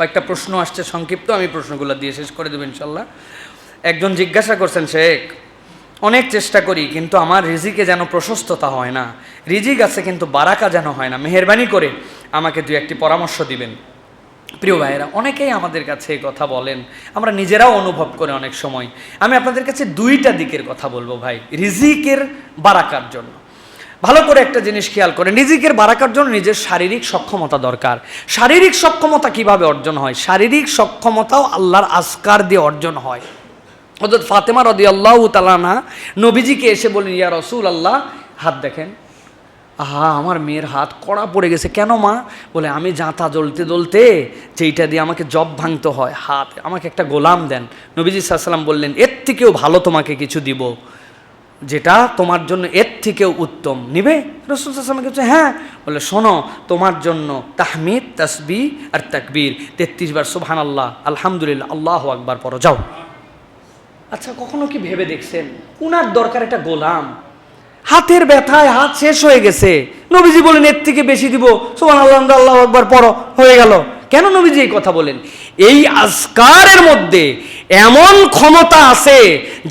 কয়েকটা প্রশ্ন আসছে, সংক্ষিপ্ত আমি প্রশ্নগুলো দিয়ে শেষ করে দেবো ইনশাল্লাহ। একজন জিজ্ঞাসা করছেন, শেখ, অনেক চেষ্টা করি, কিন্তু আমার রিজিকে যেন প্রশস্ততা হয় না। রিজিক আছে, কিন্তু বারাকা যেন হয় না। মেহরবানি করে আমাকে দু একটি পরামর্শ দিবেন। প্রিয় ভাইয়েরা, অনেকেই আমাদের কাছে এই কথা বলেন। আমরা নিজেরাও অনুভব করে অনেক সময়। আমি আপনাদের কাছে দুইটা দিকের কথা বলব ভাই, রিজিকের বারাকার জন্য। ভালো করে একটা জিনিস খেয়াল করে রিজিকের বারাকার জন্য নিজের শারীরিক সক্ষমতা দরকার। শারীরিক সক্ষমতা কীভাবে অর্জন হয়? শারীরিক সক্ষমতাও আল্লাহর আসকার দিয়ে অর্জন হয়। অর্থাৎ ফাতেমা রদি আল্লাহ তালানা নবীজিকে এসে বলেন ইয়া রসুল আল্লাহ হাত দেখেন। আহা, আমার মেয়ের হাত কড়া পড়ে গেছে। কেন মা? বলে, আমি জাঁতা জ্বলতে জ্বলতে যেইটা দিয়ে আমাকে জব ভাঙতে হয়, হাত, আমাকে একটা গোলাম দেন। নবীজি সাল্লাম বললেন, এর থেকেও ভালো তোমাকে কিছু দিব। যেটা তোমার জন্য এর থেকেও উত্তম। নিবে? রসুল সাল্লাম কিছু হ্যাঁ। বলে, শোনো, তোমার জন্য তাহমিদ, তসবি আর তাকবীর তেত্রিশ বার সুবহান আল্লাহ আলহামদুলিল্লাহ, আল্লাহ আকবার পরো যাও। আচ্ছা কখনো কি ভেবে দেখছেন? উনার দরকার একটা গোলাম। হাতের ব্যথায় হাত শেষ হয়ে গেছে। নবীজি বলেন, এর থেকে বেশি দিব। সোমান আল্লাহ আল্লাহ একবার পর হয়ে গেল। কেন নবীজি এই কথা বলেন? এই আজকারের মধ্যে এমন ক্ষমতা আছে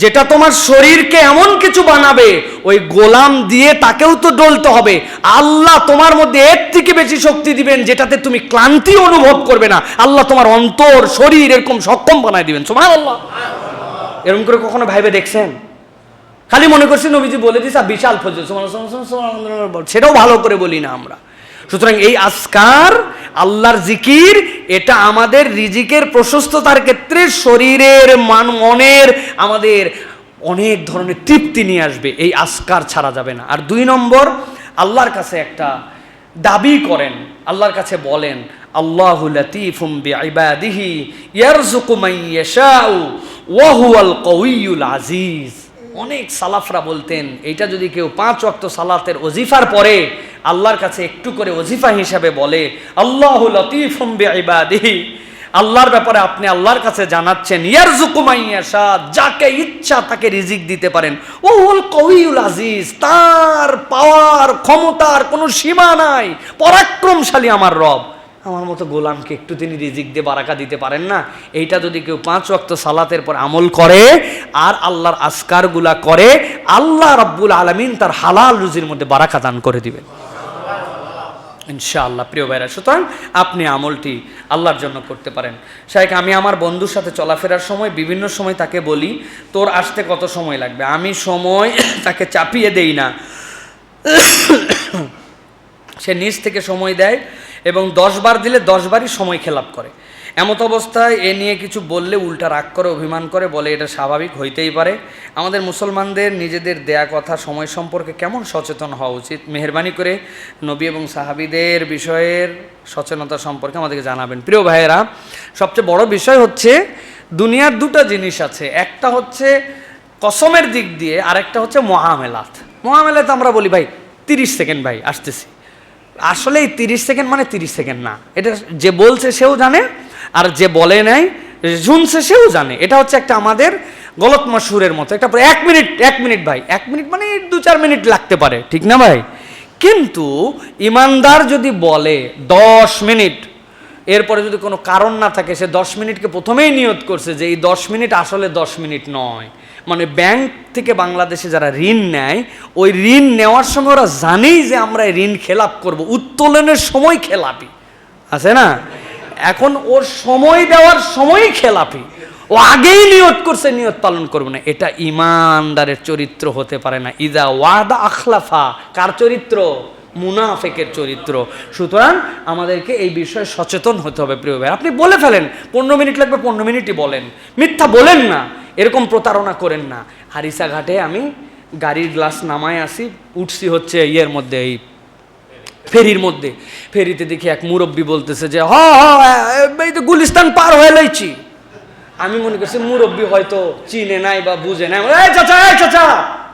যেটা তোমার শরীরকে এমন কিছু বানাবে, ওই গোলাম দিয়ে তাকেও তো ডলতে হবে। আল্লাহ তোমার মধ্যে এর থেকে বেশি শক্তি দিবেন যেটাতে তুমি ক্লান্তি অনুভব করবে না। আল্লাহ তোমার অন্তর, শরীর এরকম সক্ষম বানায় দিবেন। সোমান আল্লাহ এরকম করে কখনো ভাইবে দেখছেন? খালি মনে করছি নবীজি বলে দিস বিশাল ফজল সেটাও ভালো করে বলি না আমরা। সুতরাং এই আসকার আল্লাহর জিকির, এটা আমাদের রিজিকের প্রশস্ততার ক্ষেত্রে শরীরের মান, মনের আমাদের অনেক ধরনের তৃপ্তি নিয়ে আসবে। এই আসকার ছাড়া যাবে না। আর দুই নম্বর, আল্লাহর কাছে একটা দাবি করেন। আল্লাহর কাছে বলেন, আল্লাহু লতিফুম বিইবাদিহি ইয়ারযুকু মান ওয়া হুয়াল কওয়িয়ুল আজিজ। অনেক সালাফরা বলতেন, এইটা যদি কেউ পাঁচ ওয়াক্ত সালাতের ওজিফার পরে আল্লাহর কাছে একটু করে ওজিফা হিসাবে বলে, আল্লাহু লতিফুম বিইবাদিহি। আল্লাহর ব্যাপারে আপনি আল্লাহর কাছে জানাচ্ছেন, ইয়ারযুকু মান ইয়াশা। যাকে ইচ্ছা তাকে রিজিক দিতে পারেন। ও হুয়াল কওয়িয়ুল আজিজ, তার পাওয়ার, ক্ষমতার কোনো সীমা নাই। পরাক্রমশালী আমার রব। আমার মতো গোলামকে একটু তিনি রিজিক দিয়ে বারাকা দিতে পারেন না? এইটা যদি কেউ পাঁচ ওয়াক্ত সালাতের পর আমল করে, আর আল্লাহর আসকারগুলা করে, আল্লাহ রব্বুল আলমিন তার হালাল রুজির মধ্যে বারাকা দান করে দিবেন। ইনশাআল্লাহ, প্রিয় ভাইরা। সুতরাং আপনি আমলটি আল্লাহর জন্য করতে পারেন। শাহেখ আমি আমার বন্ধুর সাথে চলাফেরার সময় বিভিন্ন সময় তাকে বলি, তোর আসতে কত সময় লাগবে? আমি সময় তাকে চাপিয়ে দেই না। সে নিজ থেকে সময় দেয় এবং দশ বার দিলে দশ বারই সময় খেলাপ করে। এমত অবস্থায় এ নিয়ে কিছু বললে উল্টা রাগ করে, অভিমান করে, বলে এটা স্বাভাবিক, হইতেই পারে। আমাদের মুসলমানদের নিজেদের দেয়া কথা, সময় সম্পর্কে কেমন সচেতন হওয়া উচিত? মেহরবানি করে নবী এবং সাহাবিদের বিষয়ের সচেতনতা সম্পর্কে আমাদেরকে জানাবেন। প্রিয় ভাইয়েরা, সবচেয়ে বড় বিষয় হচ্ছে, দুনিয়ার দুটো জিনিস আছে। একটা হচ্ছে কসমের দিক দিয়ে, আরেকটা হচ্ছে মহামেলাত। মহামেলাত আমরা বলি, ভাই, তিরিশ সেকেন্ড, ভাই, আসতেছি। আসলে এই তিরিশ সেকেন্ড মানে তিরিশ সেকেন্ড না। এটা যে বলছে সেও জানে আর যে বলে নাই, শুনছে সেও জানে। এটা হচ্ছে একটা আমাদের গলত মশুরের মতো। একটা এক মিনিট এক মিনিট ভাই। এক মিনিট মানে দু চার মিনিট লাগতে পারে। ঠিক না ভাই? কিন্তু ইমানদার যদি বলে দশ মিনিট, এরপরে যদি কোনো কারণ না থাকে, সে দশ মিনিটকে প্রথমেই নিয়ত করছে যে এই দশ মিনিট আসলে দশ মিনিট নয়। মানে ব্যাংক থেকে বাংলাদেশে যারা ঋণ নেয়, ওই ঋণ নেওয়ার সময় ওরা জানেই যে আমরা ঋণ খেলাপ করব। উত্তোলনের সময় খেলাপি। আছে না? এখন ওর সময় দেওয়ার সময়ই খেলাপি। ও আগেই নিয়ত করছে, নিয়ত পালন করবে না। এটা ইমানদারের চরিত্র হতে পারে না। ইদা ওয়াদা আখলাফা। কার চরিত্র? মুনাফেকের চরিত্র। সুতরাং আমাদেরকে এই বিষয়ে সচেতন হতে হবে, প্রিয় ভাই আপনি বলে ফেলেন, পনেরো মিনিট লাগবে, পনেরো মিনিটই বলেন। মিথ্যা বলেন না। এরকম প্রতারণা করেন না। হারিসা ঘাটে আমি গাড়ির গ্লাস নামায় আসি, উঠছি হচ্ছে ইয়ের মধ্যে, এই ফেরির মধ্যে। ফেরিতে দেখি এক মুরব্বী বলতেছে যে, হ হ এই তো গুলিস্তান পার হয়ে লাইছি। আমি মনে করছি মুরব্বী হয়তো চিনে নাই বা বুঝে নাই। চাচা এই চাচা,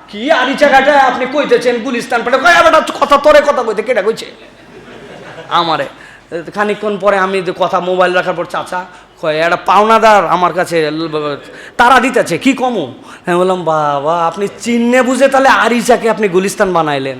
কি আরিচা ঘাটে আপনি কইতেছেন গুলিস্তান পাঠে কয় কথা, তোরে কথা কইতে কেটা কইছে? আমারে। খানিকক্ষণ পরে আমি কথা মোবাইল রাখার পর, চাচা, কয় একটা পাওনাদার আমার কাছে তারা দিতেছে, কি কমু? আমি বললাম, বাবা, আপনি চিনে বুঝে তাহলে আরিচাকে আপনি গুলিস্তান বানাইলেন।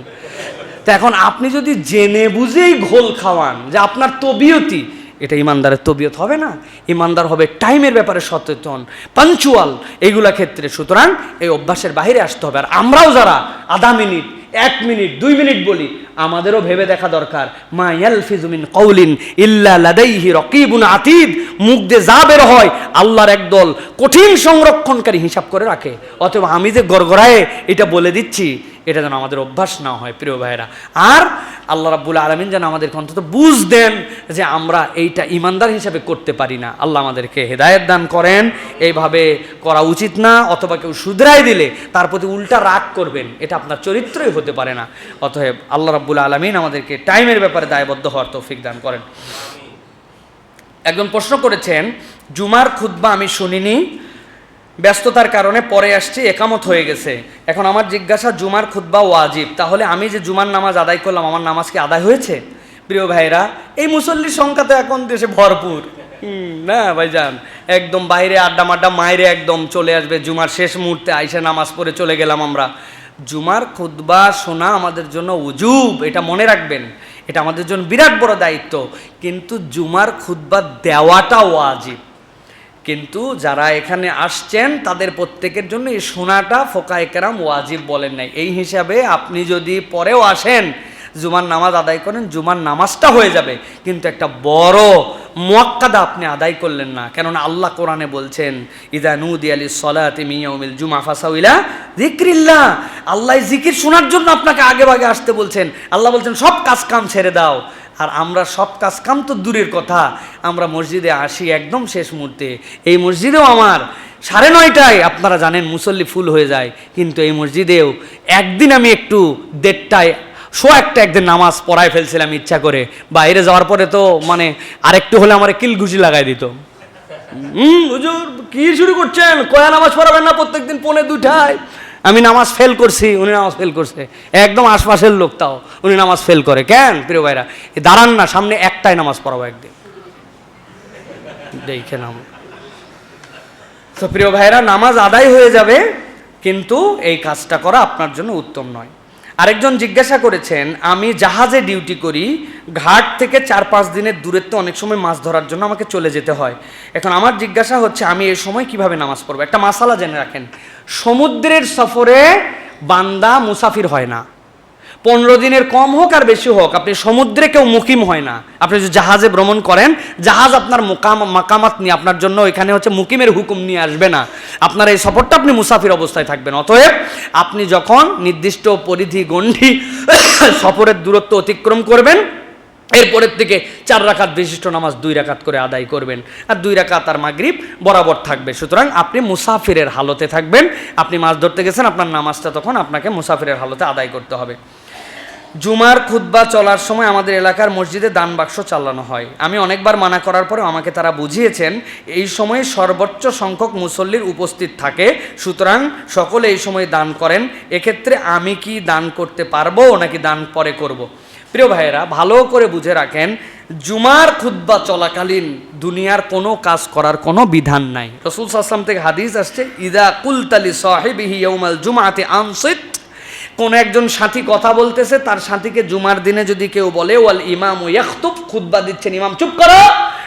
তো এখন আপনি যদি জেনে বুঝেই ঘোল খাওয়ান যে আপনার তবিয়তি, এটা ইমানদারের তবিয়ত হবে না, ইমানদার হবে টাইমের ব্যাপারে সচেতন, পাঞ্চুয়াল এইগুলা ক্ষেত্রে। সুতরাং এই অভ্যাসের বাইরে আসতে হবে। আর আমরাও যারা আধা মিনিট, এক মিনিট, দুই মিনিট বলি, আমাদেরও ভেবে দেখা দরকার। মা ইয়ালফিজুমিন কৌলিন ইল্লা লাদাইহি রকিবুন আতিদ। মুখ দিয়ে যা বের হয়, আল্লাহর একদল কঠিন সংরক্ষণকারী হিসাব করে রাখে। অতএব আমি যে গড়গড়ায় এটা বলে দিচ্ছি এটা যেন আমাদের অভ্যাস না হয়, প্রিয় ভাইরা আর আল্লাহ রাব্বুল আলমিন যেন আমাদেরকে অন্তত বুঝ দেন যে আমরা এইটা ইমানদার হিসাবে করতে পারি না। আল্লাহ আমাদেরকে হেদায়েত দান করেন, এইভাবে করা উচিত না, অথবা কেউ শুধরাই দিলে তার প্রতি উল্টা রাগ করবেন, এটা আপনার চরিত্রই হতে পারে না। অতএব আল্লাহ রাব্বুল আলমিন আমাদেরকে টাইমের ব্যাপারে দায়বদ্ধ হওয়ার তৌফিক দান করেন। একজন প্রশ্ন করেছেন, জুমার খুদ্া আমি শুনিনি। ব্যস্ততার কারণে পরে আসছি, একামত হয়ে গেছে। এখন আমার জিজ্ঞাসা, জুমার খুদ্া ওয়াজিব। তাহলে আমি যে জুমার নামাজ আদায় করলাম, আমার নামাজ কি আদায় হয়েছে? প্রিয় ভাইরা এই মুসল্লির সংখ্যা তো এখন দেশে ভরপুর। না ভাইজান? একদম বাইরে আড্ডা মাড্ডা মাইরে একদম চলে আসবে। জুমার শেষ মুহূর্তে আইসে নামাজ পড়ে চলে গেলাম আমরা। জুমার খুদ্া শোনা আমাদের জন্য উজুব, এটা মনে রাখবেন। এটা আমাদের জন্য বিরাট বড় দায়িত্ব। কিন্তু জুমার খুদ্া দেওয়াটা ওয়াজিব। কিন্তু যারা এখানে আসছেন, তাদের প্রত্যেকের জন্য এই শোনাটা ফোকা একরাম ওয়াজিব বলেন নাই। এই হিসাবে আপনি যদি পরেও আসেন, জুমার নামাজ আদায় করেন, জুমার নামাজটা হয়ে যাবে। কিন্তু একটা বড় মোয়াক্কাদা আপনি আদায় করলেন না। কেননা আল্লাহ কোরআনে বলছেন, ইদা নুদি আলী সলাত মিয়াউমিল জুমা ফাসাউইলা জিক্রিল্লাহ আল্লাহ জিকির শোনার জন্য আপনাকে আগে ভাগে আসতে বলছেন। আল্লাহ বলছেন, সব কাজ কাম ছেড়ে দাও। আর আমরা সব কাজ কাম তো দূরের কথা। আমরা মসজিদে আসি একদম শেষ মুহূর্তে। এই মসজিদেও আমার সাড়ে নয়টায়, আপনারা জানেন মুসল্লি ফুল হয়ে যায়, কিন্তু এই মসজিদেও একদিন আমি একটু দেড়টায়, শো একটা একদিন নামাজ পড়ায় ফেলছিলাম ইচ্ছা করে। বাইরে যাওয়ার পরে তো মানে আরেকটু হলে আমার কিল ঘুষি লাগাই দিত। হুম, হুজুর, কি শুরু করছেন? কয়া নামাজ পড়াবেন না প্রত্যেকদিন পৌনে দুটায় আমি নামাজ ফেল করছি, উনি নামাজ ফেল করছে। একদম আশপাশের লোক তাও, উনি নামাজ ফেল করে। কেন প্রিয় ভাইরা? দাঁড়ান না, সামনে একটাই নামাজ পড়াবো একদিন। দেখে নাম তো প্রিয় ভাইরা, নামাজ আদায় হয়ে যাবে, কিন্তু এই কাজটা করা আপনার জন্য উত্তম নয়। আরেকজন জিজ্ঞাসা করেছেন, আমি জাহাজে ডিউটি করি, ঘাট থেকে চার পাঁচ দিনের দূরত্ব অনেক সময় মাছ ধরার জন্য আমাকে চলে যেতে হয়। এখন আমার জিজ্ঞাসা হচ্ছে, আমি এই সময় কীভাবে নামাজ পড়ব? একটা মাসালা জেনে রাখেন, সমুদ্রের সফরে বান্দা মুসাফির হয় না। পনেরো দিনের কম হোক আর বেশি হোক, আপনি সমুদ্রে কেউ মুকিম হয় না। আপনি যদি জাহাজে ভ্রমণ করেন, জাহাজ আপনার মোকাম মাকামাত নিয়ে আপনার জন্য এখানে হচ্ছে মুকিমের হুকুম নিয়ে আসবে না। আপনার এই সফরটা আপনি মুসাফির অবস্থায় থাকবেন। অতএব আপনি যখন নির্দিষ্ট পরিধি গণ্ডি সফরের দূরত্ব অতিক্রম করবেন, এরপরের থেকে চার রাকাত বিশিষ্ট নামাজ দুই রাকাত করে আদায় করবেন। আর দুই রাকাত আর মাগরিব বরাবর থাকবে। সুতরাং আপনি মুসাফিরের হালতে থাকবেন। আপনি মাছ ধরতে গেছেন, আপনার নামাজটা তখন আপনাকে মুসাফিরের হালতে আদায় করতে হবে। জুমার খুতবা চলার সময় আমাদের এলাকার মসজিদে দান বাক্স চালানো হয়। আমি অনেকবার মানা করার পরে আমাকে তারা বুঝিয়েছেন, এই সময়ে সর্বোচ্চ সংখ্যক মুসল্লির উপস্থিত থাকে, সুতরাং সকলে এই সময় দান করেন। এক্ষেত্রে আমি কি দান করতে পারব নাকি দান পরে করব। প্রিয় ভাইয়েরা, ভালো করে বুঝে রাখেন, জুমার খুদ্া চলাকালীন দুনিয়ার কোনো কাজ করার কোনো বিধান নাই। রসুল সাসলাম থেকে হাদিস আসছে, ইদা কুলতালি সাহেবিহি ইয়ৌমাল জুমাতে আনসিত কোন একজন সাথী কথা বলতেছে, তার সাথীকে জুমার দিনে যদি কেউ বলে, ওয়াল ইমাম ইয়াখতুব খুতবা দিচ্ছেন, ইমাম, চুপ করো!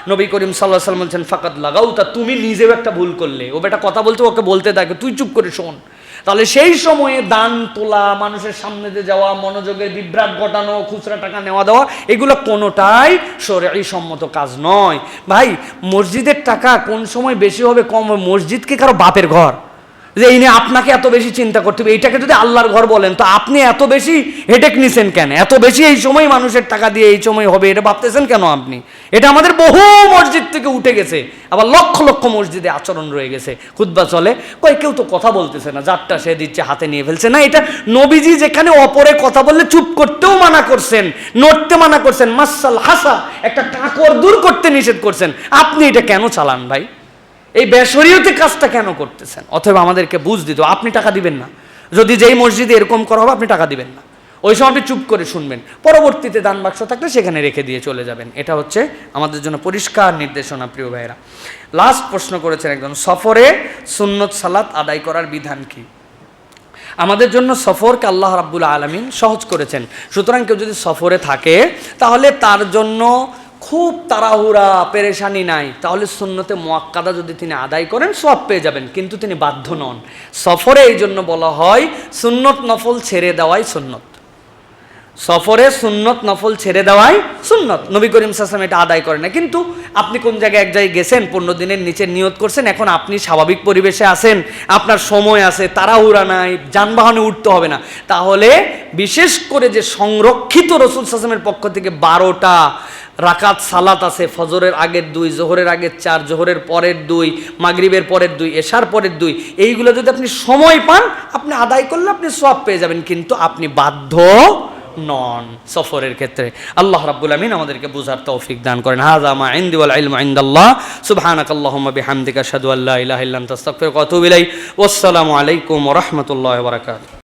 নবী করিম সাল্লাহ সাল্লাম বলছেন ফাকাত লাগাও তা তুমি নিজেও একটা ভুল করলে। ও বেটা কথা বলতে, ওকে বলতে থাকে, তুই চুপ করে শোন। তাহলে সেই সময়ে দান, তোলা, মানুষের সামনে দিয়ে যাওয়া, মনোযোগের বিভ্রাট ঘটানো, খুচরা টাকা নেওয়া দেওয়া, এগুলো কোনোটাই সরাই সম্মত কাজ নয়। ভাই, মসজিদের টাকা কোন সময় বেশি হবে, কম হবে? মসজিদ কি কারও বাপের ঘর? যে এই নিয়ে আপনাকে এত বেশি চিন্তা করতে হবে, এইটাকে যদি আল্লাহর ঘর বলেন, তো আপনি এত বেশি হেডেক নিছেন কেন? এত বেশি এই সময় মানুষের টাকা দিয়ে এই সময় হবে, এটা ভাবতেছেন কেন আপনি? এটা আমাদের বহু মসজিদ থেকে উঠে গেছে, আবার লক্ষ লক্ষ মসজিদে আচরণ রয়ে গেছে খুদ্া চলে। কই, কেউ তো কথা বলতেছে না যারটা সে দিচ্ছে, হাতে নিয়ে ফেলছে। না, এটা নবীজি যেখানে অপরে কথা বললে চুপ করতেও মানা করছেন, নড়তে মানা করছেন। মাসাল হাসা, একটা কাকর দূর করতে নিষেধ করছেন। আপনি এটা কেন চালান ভাই? এই বেসরীয়তে কাজটা কেন করতেছেন? অথবা আমাদেরকে বুঝ দিত আপনি টাকা দিবেন না। যদি যেই মসজিদে এরকম করা হবে, আপনি টাকা দিবেন না। ওই সময় আপনি চুপ করে শুনবেন। পরবর্তীতে দান বাক্স থাকলে সেখানে রেখে দিয়ে চলে যাবেন। এটা হচ্ছে আমাদের জন্য পরিষ্কার নির্দেশনা, প্রিয় ভাইরা লাস্ট প্রশ্ন করেছেন একজন। সফরে সুন্নত সালাত আদায় করার বিধান কি? আমাদের জন্য সফরকে আল্লাহ রাব্বুল আলমিন সহজ করেছেন। সুতরাং কেউ যদি সফরে থাকে, তাহলে তার জন্য খুব তাড়াহুড়া, পেরেশানি নাই। তাহলে সুন্নতে মোয়াক্কাদা যদি তিনি আদায় করেন সব পেয়ে যাবেন, কিন্তু তিনি বাধ্য নন। সফরে এই জন্য বলা হয়, সুন্নত নফল ছেড়ে দেওয়াই সুন্নত। সফরে সুন্নত নফল ছেড়ে দেওয়াই সুন্নত। নবী করিম সাসলাম এটা আদায় করে না। কিন্তু আপনি কোন জায়গায় এক জায়গায় গেছেন, পনেরো দিনের নিচে নিয়ত করছেন, এখন আপনি স্বাভাবিক পরিবেশে আছেন, আপনার সময় আছে, তাড়াহুড়া নাই, যানবাহনে উঠতে হবে না। তাহলে বিশেষ করে যে সংরক্ষিত রসুল সাসলামের পক্ষ থেকে বারোটা রাকাত, সালাত আছে, ফজরের আগের দুই, জোহরের আগের চার, জোহরের পরের দুই, মাগরিবের পরের দুই, এশার পরের দুই, এইগুলো যদি আপনি সময় পান, আপনি আদায় করলে আপনি সব পেয়ে যাবেন, কিন্তু আপনি বাধ্য নন সফরের ক্ষেত্রে। আল্লাহ রাব্বুল আমিন আমাদেরকে বুঝার তৌফিক দান করেন। হাযা মা ইনদি ওয়াল ইলমু ইনদাল্লাহ। সুবহানাকাল্লাহুম্মা বিহামদিকা আশহাদু আল্লা ইলাহা ইল্লা আনতা আস্তাগফিরুকা ওয়া আতুবু ইলাইক ওয়াসসালামু আলাইকুম ওয়া রাহমাতুল্লাহি ওয়া বারাকাতুহু।